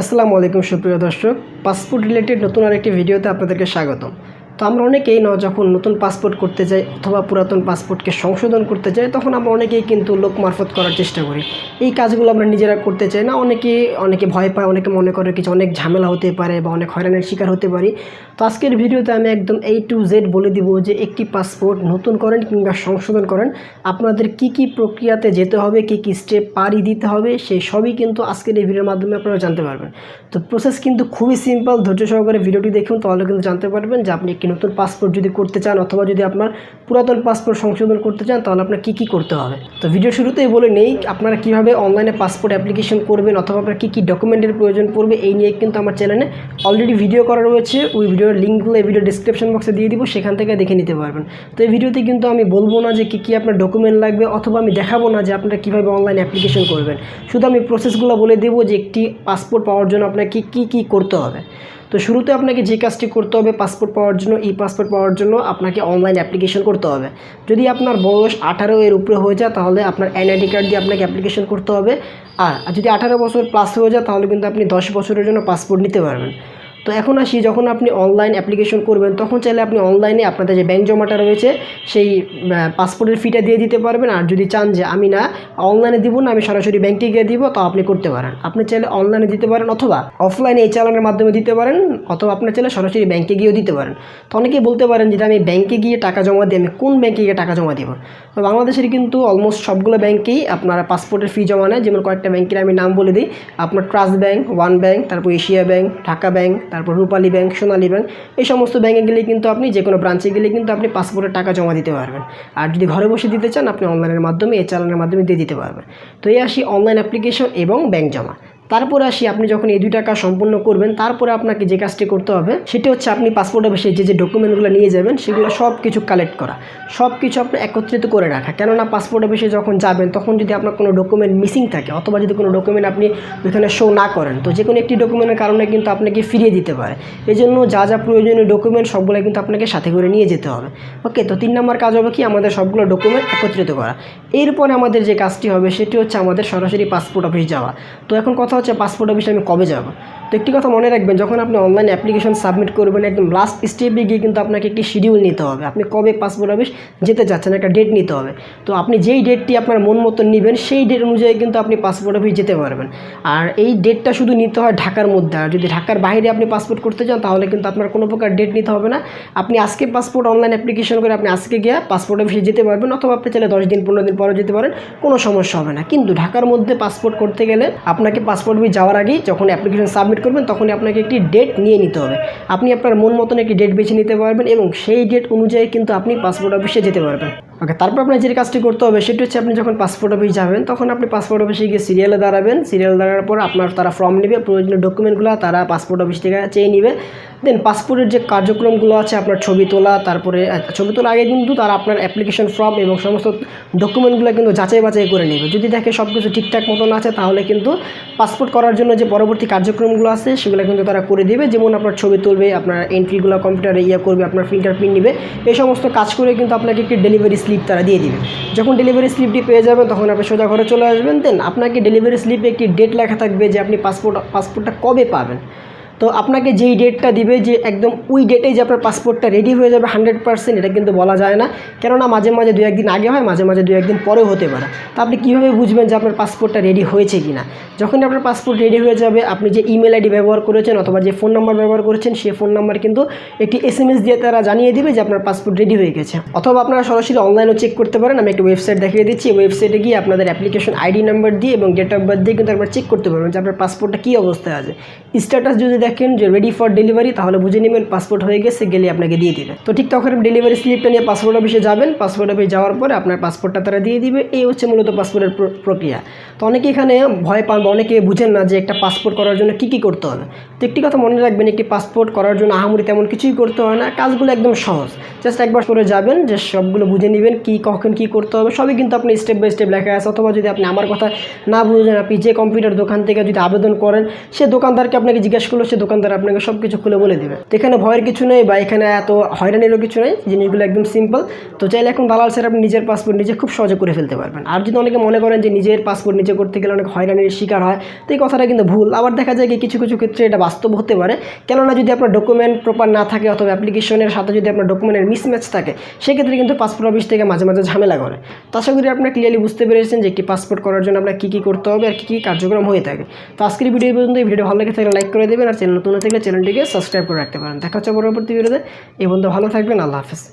আসসালামু আলাইকুম সুপ্রিয় দর্শক পাসপোর্ট রিলেটেড নতুন আরেকটি ভিডিওতে আপনাদেরকে স্বাগতম। তো আমরা অনেকেই ন, যখন নতুন পাসপোর্ট করতে যাই অথবা পুরাতন পাসপোর্টকে সংশোধন করতে যাই, তখন আমরা অনেকেই কিন্তু লোক মারফত করার চেষ্টা করি। এই কাজগুলো আমরা নিজেরা করতে চাই না, অনেকে অনেকে ভয় পায়, অনেকে মনে করে কিছু অনেক ঝামেলা হতে পারে বা অনেক হয়রানির শিকার হতে পারি। তো আজকের ভিডিওতে আমি একদম এই টু জেড বলে দিব যে একটি পাসপোর্ট নতুন করেন কিংবা সংশোধন করেন, আপনাদের কি কি প্রক্রিয়াতে যেতে হবে, কি কি স্টেপ পাড়ি দিতে হবে, সেই সবই কিন্তু আজকের এই ভিডিওর মাধ্যমে আপনারা জানতে পারবেন। তো প্রসেস কিন্তু খুবই সিম্পল ধৈর্য সহকারে ভিডিওটি দেখুন, তাহলে কিন্তু জানতে পারবেন যে আপনি একটি নতুন পাসপোর্ট যদি করতে চান অথবা যদি আপনার পুরাতন পাসপোর্ট সংশোধন করতে চান, তাহলে আপনার কী কী করতে হবে? তো ভিডিও শুরুতেই বলে নেই আপনারা কীভাবে অনলাইনে পাসপোর্ট অ্যাপ্লিকেশন করবেন অথবা আপনার কী কী ডকুমেন্টের প্রয়োজন পড়বে, এই নিয়ে কিন্তু আমার চ্যানেলে অলরেডি ভিডিও করা রয়েছে। ওই ভিডিওর লিঙ্কগুলো এই ভিডিও ডিসক্রিপশন বক্সে দিয়ে দিব, সেখান থেকে দেখে নিতে পারবেন। তো এই ভিডিওতে কিন্তু আমি বলব না যে কী কী আপনার ডকুমেন্ট লাগবে অথবা আমি দেখাবো না যে আপনারা কীভাবে অনলাইন অ্যাপ্লিকেশন করবেন। শুধু আমি প্রসেসগুলো বলে দেবো যে একটি পাসপোর্ট পাওয়ার জন্য আপনাকে কী কী কী করতে হবে। তো শুরুতে আপনাকে যে কাজটি করতে হবে পাসপোর্ট পাওয়ার জন্য ই পাসপোর্ট পাওয়ার জন্য আপনাকে অনলাইন অ্যাপ্লিকেশন করতে হবে। যদি আপনার বয়স আঠারো এর উপরে হয়ে যায়, তাহলে আপনার এনআইডি কার্ড দিয়ে আপনাকে অ্যাপ্লিকেশন করতে হবে। আর যদি আঠারো বছর প্লাস হয়ে যায়, তাহলে কিন্তু আপনি দশ বছরের জন্য পাসপোর্ট নিতে পারবেন। তো এখন আসি, যখন আপনি অনলাইন অ্যাপ্লিকেশন করবেন, তখন চাইলে আপনি অনলাইনে আপনাদের যে ব্যাঙ্ক জমাটা রয়েছে, সেই পাসপোর্টের ফিটা দিয়ে দিতে পারবেন। আর যদি চান যে আমি না অনলাইনে দিব না, আমি সরাসরি ব্যাংকে গিয়ে দিব, তো আপনি করতে পারেন। আপনি চাইলে অনলাইনে দিতে পারেন, অথবা অফলাইনে এই চালানের মাধ্যমে দিতে পারেন, অথবা আপনার চাইলে সরাসরি ব্যাংকে গিয়েও দিতে পারেন। তো অনেকেই বলতে পারেন যে আমি ব্যাংকে গিয়ে টাকা জমা দিই আমি কোন ব্যাংকে গিয়ে টাকা জমা দিব? তো বাংলাদেশের কিন্তু অলমোস্ট সবগুলো ব্যাংকেই আপনার পাসপোর্টের ফি জমা নেয়। যেমন কয়েকটা ব্যাংকের আমি নাম বলে দিই। আপনার ট্রাস্ট ব্যাংক ওয়ান ব্যাংক তারপর এশিয়া ব্যাংক ঢাকা ব্যাংক তারপর রূপালী ব্যাংক, সোনালী ব্যাংক, এই সমস্ত ব্যাংকে গেলে কিন্তু আপনি যে কোনো ব্রাঞ্চে গেলে কিন্তু আপনি পাসপোর্টের টাকা জমা দিতে পারবেন। আর যদি ঘরে বসে দিতে চান, আপনি অনলাইনের মাধ্যমে, এই চালানের মাধ্যমে দিয়ে দিতে পারবেন। তো এই আসি অনলাইন অ্যাপ্লিকেশন এবং ব্যাংক জমা। তারপরে আসি, আপনি যখন এই দুইটা কাজ সম্পূর্ণ করবেন, তারপরে আপনাকে যে কাজটি করতে হবে, সেটি হচ্ছে আপনি পাসপোর্ট অফিসে যে যে ডকুমেন্টগুলো নিয়ে যাবেন, সেগুলো সব কিছু কালেক্ট করা। সব কিছু আপনি একত্রিত করে রাখা। কেননা পাসপোর্ট অফিসে যখন যাবেন, তখন যদি আপনার কোনো ডকুমেন্ট মিসিং থাকে, অথবা যদি কোনো ডকুমেন্ট আপনি ওইখানে শো না করেন, তো যে কোনো একটি ডকুমেন্টের কারণে কিন্তু আপনাকে ফিরিয়ে দিতে পারে। এই জন্য যা যা প্রয়োজনীয় ডকুমেন্ট সবগুলো কিন্তু আপনাকে সাথে করে নিয়ে যেতে হবে। ওকে তো তিন নম্বর কাজ হবে কি? আমাদের সবগুলো ডকুমেন্ট একত্রিত করা। এরপরে আমাদের যে কাজটি হবে, সেটি হচ্ছে আমাদের সরাসরি পাসপোর্ট অফিস যাওয়া। তো এখন কথা হচ্ছে পাসপোর্ট অফিসে আমি কবে যাব? একটি কথা মনে রাখবেন, যখন আপনি অনলাইন অ্যাপ্লিকেশন সাবমিট করবেন, একদম লাস্ট স্টেপে গিয়ে কিন্তু আপনাকে একটি শিডিউল নিতে হবে। আপনি কবে পাসপোর্ট অফিস যেতে চাচ্ছেন, একটা ডেট নিতে হবে। তো আপনি যেই ডেটটি আপনার মন মতো নেবেন, সেই ডেট অনুযায়ী কিন্তু আপনি পাসপোর্ট অফিস যেতে পারবেন। আর এই ডেটটা শুধু নিতে হয় ঢাকার মধ্যে। আর যদি ঢাকার বাইরে আপনি পাসপোর্ট করতে চান, তাহলে কিন্তু আপনার কোনো প্রকার ডেট নিতে হবে না। আপনি আজকে পাসপোর্ট অনলাইন অ্যাপ্লিকেশন করে আপনি আজকে গিয়ে পাসপোর্ট অফিসে যেতে পারবেন, অথবা আপনি চাইলে দশ দিন, পনেরো দিন পরে যেতে পারেন, কোনো সমস্যা হবে না। কিন্তু ঢাকার মধ্যে পাসপোর্ট করতে গেলে আপনাকে পাসপোর্ট অফিস যাওয়ার আগেই যখন অ্যাপ্লিকেশন সাবমিট করবেন, তখনই আপনাকে একটি ডেট নিয়ে নিতে হবে। আপনি আপনার মন মতন একটি ডেট বেছে নিতে পারবেন এবং সেই ডেট অনুযায়ী কিন্তু আপনি পাসপোর্ট অফিসে যেতে পারবেন। ওকে তারপর আপনার যে কাজটি করতে হবে, সেটি হচ্ছে আপনি যখন পাসপোর্ট অফিস যাবেন, তখন আপনি পাসপোর্ট অফিসে গিয়ে সিরিয়ালে দাঁড়াবেন। সিরিয়াল দাঁড়ানোর পর আপনার তারা ফর্ম নেবে, প্রয়োজনীয় ডকুমেন্টগুলো তারা পাসপোর্ট অফিস থেকে চেয়ে নেবে। দেন পাসপোর্টের যে কার্যক্রমগুলো আছে, আপনার ছবি তোলা, তারপরে ছবি তোলা আগে কিন্তু তারা আপনার অ্যাপ্লিকেশন ফর্ম এবং সমস্ত ডকুমেন্টগুলো কিন্তু যাচাই বাছাই করে নেবে। যদি দেখে সব কিছু ঠিকঠাক মতন আছে, তাহলে কিন্তু পাসপোর্ট করার জন্য যে পরবর্তী কার্যক্রমগুলো আছে, সেগুলো কিন্তু তারা করে দেবে। যেমন আপনার ছবি তুলবে, আপনার এন্ট্রিগুলো কম্পিউটারে ইয়ে করবে, আপনার ফিঙ্গারপ্রিন্ট নেবে, এই সমস্ত কাজ করে কিন্তু আপনাকে একটি ডেলিভারি স্লিপ তারা দিয়ে দিবে। যখন ডেলিভারি স্লিপটি পেয়ে যাবেন, তখন আপনি সোজা ঘরে চলে আসবেন। দেন আপনাকে ডেলিভারি স্লিপে একটি ডেট লেখা থাকবে যে আপনি পাসপোর্ট পাসপোর্টটা কবে পাবেন। তো আপনাকে যেই ডেটটা দিবে, যে একদম ওই ডেটেই যে আপনার পাসপোর্টটা রেডি হয়ে যাবে হান্ড্রেড পার্সেন্ট এটা কিন্তু বলা যায় না। কেননা মাঝে মাঝে দু একদিন আগে হয়, মাঝে মাঝে দু একদিন পরেও হতে পারে। তো আপনি কীভাবে বুঝবেন যে আপনার পাসপোর্টটা রেডি হয়েছে কি না যখনই আপনার পাসপোর্ট রেডি হয়ে যাবে, আপনি যে ইমেল আইডি ব্যবহার করেছেন অথবা যে ফোন নাম্বার ব্যবহার করেছেন সেই ফোন নাম্বার কিন্তু একটি এস এম এস দিয়ে তারা জানিয়ে দিবে যে আপনার পাসপোর্ট রেডি হয়ে গেছে। অথবা আপনারা সরাসরি অনলাইনেও চেক করতে পারেন। আমি একটা ওয়েবসাইট দেখিয়ে দিচ্ছি। ওয়েবসাইটে গিয়ে আপনাদের অ্যাপ্লিকেশন আইডি নাম্বার দিয়ে এবং ডেট অফ বার্থ দিয়ে কিন্তু আপনারা চেক করতে পারবেন যে আপনার পাসপোর্টটা কী অবস্থায় আছে। স্ট্যাটাস যদি দেখেন যে রেডি ফর ডেলিভারি তাহলে বুঝে নেবেন পাসপোর্ট হয়ে গেছে, গেলে আপনাকে দিয়ে দিবে। তো ঠিক তখন ডেলিভারি স্লিপটা নিয়ে পাসপোর্ট অফিসে যাবেন পাসপোর্ট অফিসে যাওয়ার পরে আপনার পাসপোর্টটা তারা দিয়ে দিবে, এই হচ্ছে মূলত পাসপোর্টের প্র- প্রক্রিয়া। তো অনেকে এখানে ভয় পান বা অনেকে বুঝেন না যে একটা পাসপোর্ট করার জন্য কী কী করতে হবে। তো একটি কথা মনে রাখবেন, একটি পাসপোর্ট করার জন্য আহামরি তেমন কিছুই করতে হয় না, কাজগুলো একদম সহজ। জাস্ট একবার করে যাবেন, যে সবগুলো বুঝে নেবেন কী, কখন কী করতে হবে, সবই কিন্তু আপনি স্টেপ বাই স্টেপ লেখা আছে। অথবা যদি আপনি আমার কথা না বুঝেন, আপনি যে কম্পিউটার দোকান থেকে যদি আবেদন করেন, সে দোকানদারকে আপনাকে জিজ্ঞেস করল সে দোকানদার আপনাকে সব কিছু খুলে বলে দেবে। তো এখানে ভয়ের কিছু নেই বা এখানে এত হয়রানিরও কিছু নেই, জিনিসগুলো একদম সিম্পল তো চাইলে এখন দালাল স্যার আপনি নিজের পাসপোর্ট নিজে খুব সহজে করে ফেলতে পারবেন। আর যদি অনেকে মনে করেন যে নিজের পাসপোর্ট নিজে করতে গেলে অনেক হয়রানির শিকার হয়, তো এই কথাটা কিন্তু ভুল। আবার দেখা যায় কি কিছু কিছু ক্ষেত্রে এটা বাস্তব হতে পারে। কেননা যদি আপনার ডকুমেন্ট প্রপার না থাকে অথবা অ্যাপ্লিকেশনের সাথে যদি আপনার ডকুমেন্টের মিসম্যাচ থাকে, সেক্ষেত্রে কিন্তু পাসপোর্ট অফিস থেকে মাঝে মাঝে ঝামেলা করে। তো আশা করি আপনারা ক্লিয়ারলি বুঝতে পেরেছেন যে একটি পাসপোর্ট করার জন্য আপনার কী কী করতে হবে আর কী কী কার্যক্রম হয়ে থাকে। তো আজকের ভিডিও পর্যন্ত এই ভিডিও ভালো লাগে থাকলে লাইক করে দেবেন আর চ্যানেল, নতুন থাকলে চ্যানেলটিকে সাবস্ক্রাইব করে রাখতে পারেন। দেখা হচ্ছে পরবর্তী ভিডিওতে। এই বন্ধু ভালো থাকবেন, আল্লাহ হাফেজ।